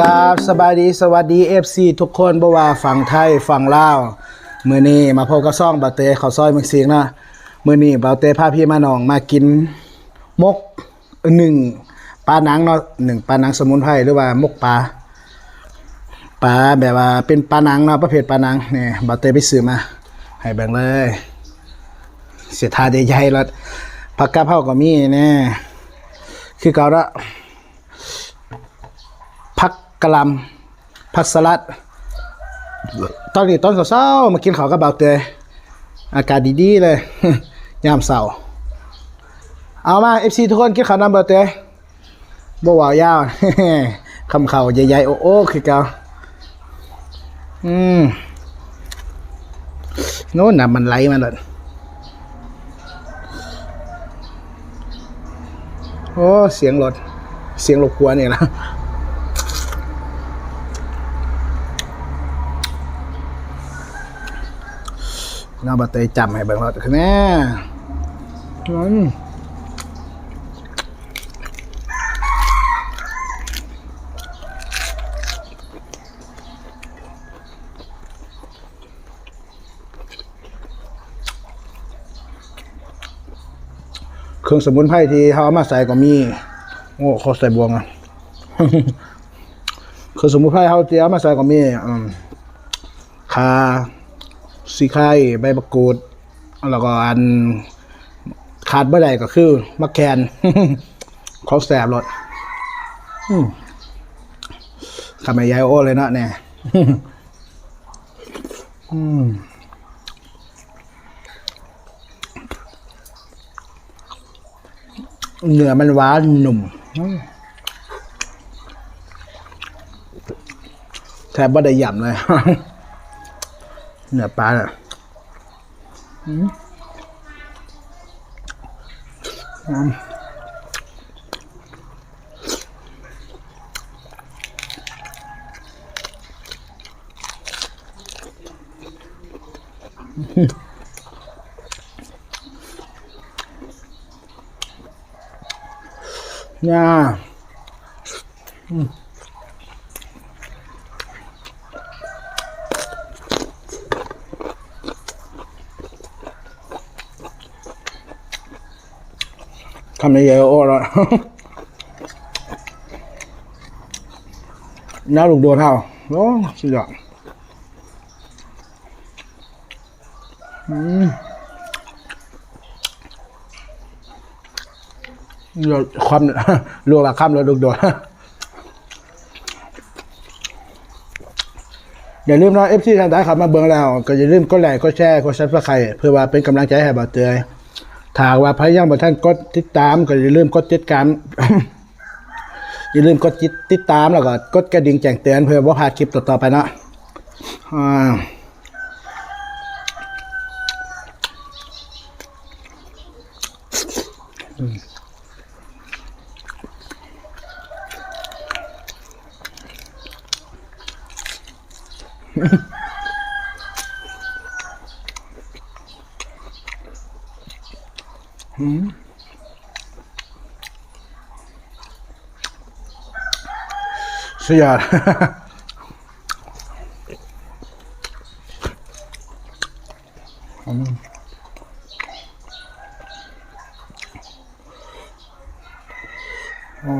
กาบสบายดีสวัสดี FC ทุกคนบ่ว่าฝั่งไทยฝั่งลาวมื้อนี้มาพบกับซ่องบาเตข้าวซอยเมืองเสียงนะมื้อนี้บาเตพาพี่มาหนองมากินมกหนึ่งปลาหนังเนาะหนึ่งปลาหนังสมุนไพรหรือว่ามกปลาปลาแบบว่าเป็นปลาหนังเนาะประเภทปลาหนังเนี่ยบาเตไปซื้อมา ให้แบ่งเลย เสียทาใหญ่ๆแล้วผักกาดเผาก็มีแน่คือเก่าละ กกะหลำผักสลัด ตอนนี้ตอนเช้าๆมากินข้าวกับเบาเตยอากาศดีๆเลย ยามเสาร์เอามา FC ทุกคนกินข้าวน้ำเบาเตยบ่ว่าวยาวคำข้าวใหญ่ๆ โอ้โอ้คือเก่าอืมโน่นน่ะมันไหลมาแล้วโอ้ เสียงรถ เสียงรบกวนนี่นะ น้าบัตเตยจำให้เบิ่งรถคือแน่อืมเครื่องสมุนไพรที่เขาเอามาใส่ก็มี โอ้เขาใส่บวงอะเครื่องสมุนไพรเขาที่เอามาใส่ก็มีอืมคา สีไข่ใบมะกรูด แล้วก็อันขาดเมื่อใดก็คือมะแคนของแสบรสอืมทำไมยายโอ้เลยเนาะเนี่ยอืมเนื้อมันหวานหนุ่มอืมแทบไม่ได้หย่ำเลย เนื้อปลาเนี่ยอืมอืมเนี่ยทำในเยอะโอ้แล้วน้าลูกโดนเท่าโอ้สุดยอดอืมเดี๋ยวความลวกละข้ามแล้วลูกโดนอย่าลืมนะเอฟซีทางใต้ขับมาเบิ่งแล้ว ก็อย่าลืมกดไลค์กดแชร์กดซับสไครต์เพื่อว่าเป็นกำลังใจให้บ่าวเตย ถ้ากว่าพยายามบ่ท่านกดติดตามก็อย่าลืมกดติดตามอย่าลืมกดติดตามแล้วก็กดกระดิ่งแจ้งเตือนเพื่อว่าพลาดคลิปต่อๆไปเนาะอ่าสุดยอดอืม อ๋อ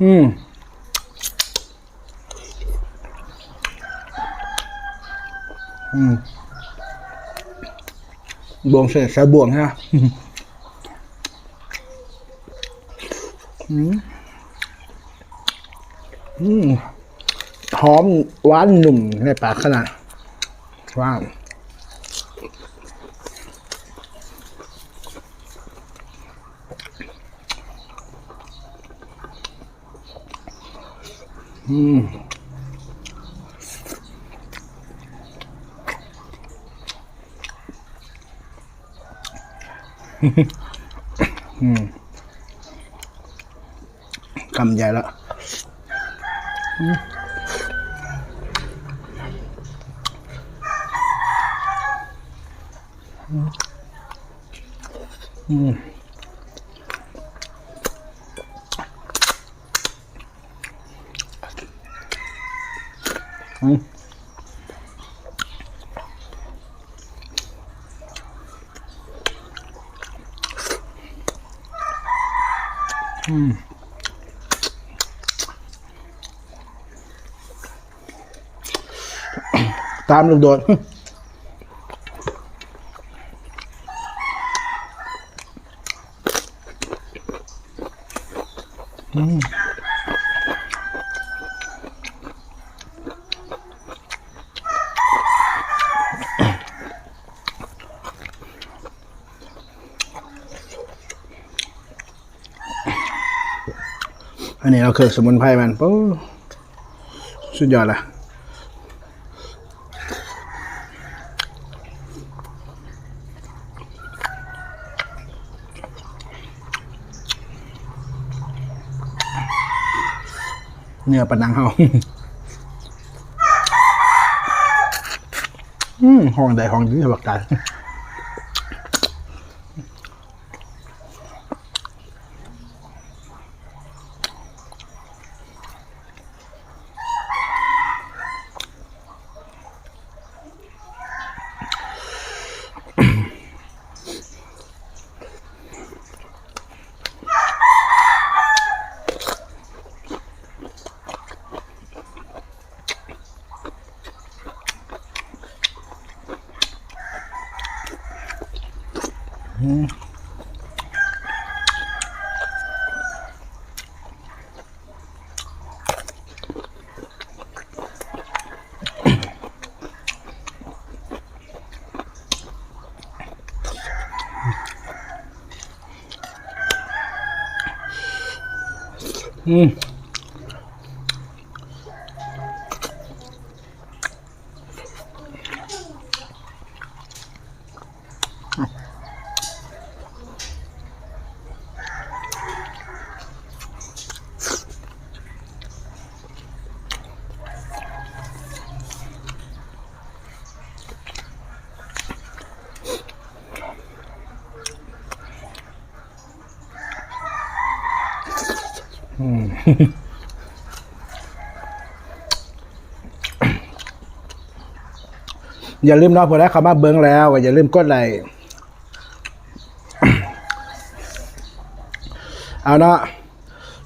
อืม อืมบวงเสร็จใส่บวงใช่ไหมอืมอืมหอมหวานหนุ่มในปากขนาดว้าวอืม คำใหญ่แล้ว อืมอืมอืม ตามลูกโดดอันนี้เราเคยสมุนไพรมันปุ๊บสุดยอดละ เนื้อปนังเฮาอืมห้องใดห้องนี้บักกัน ม อย่าลืมเนาะพอได้คำว่าเบิ้งแล้วอย่าลืมกดไลค์เอาเนาะ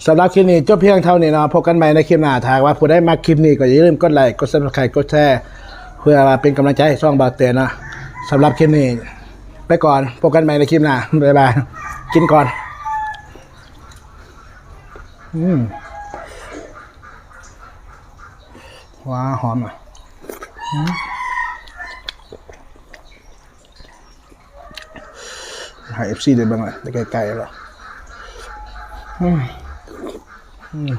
สำหรับคลิปนี้จบเพียงเท่านี้เนาะพบกันใหม่ในคลิปหน้าถ้าว่าผู้ได้มาคลิปนี้ก็อย่าลืมกดไลค์กดซับสไครต์กดแชร์เพื่อเป็นกำลังใจให้ช่องบาเตนนะสำหรับคลิปนี้ ไปก่อนพบกันใหม่ในคลิปหน้าบ๊ายบายกินก่อน อืมว้าหอมอะหาเอฟซีได้บ้างไหมได้ไกลๆหรออืมอืม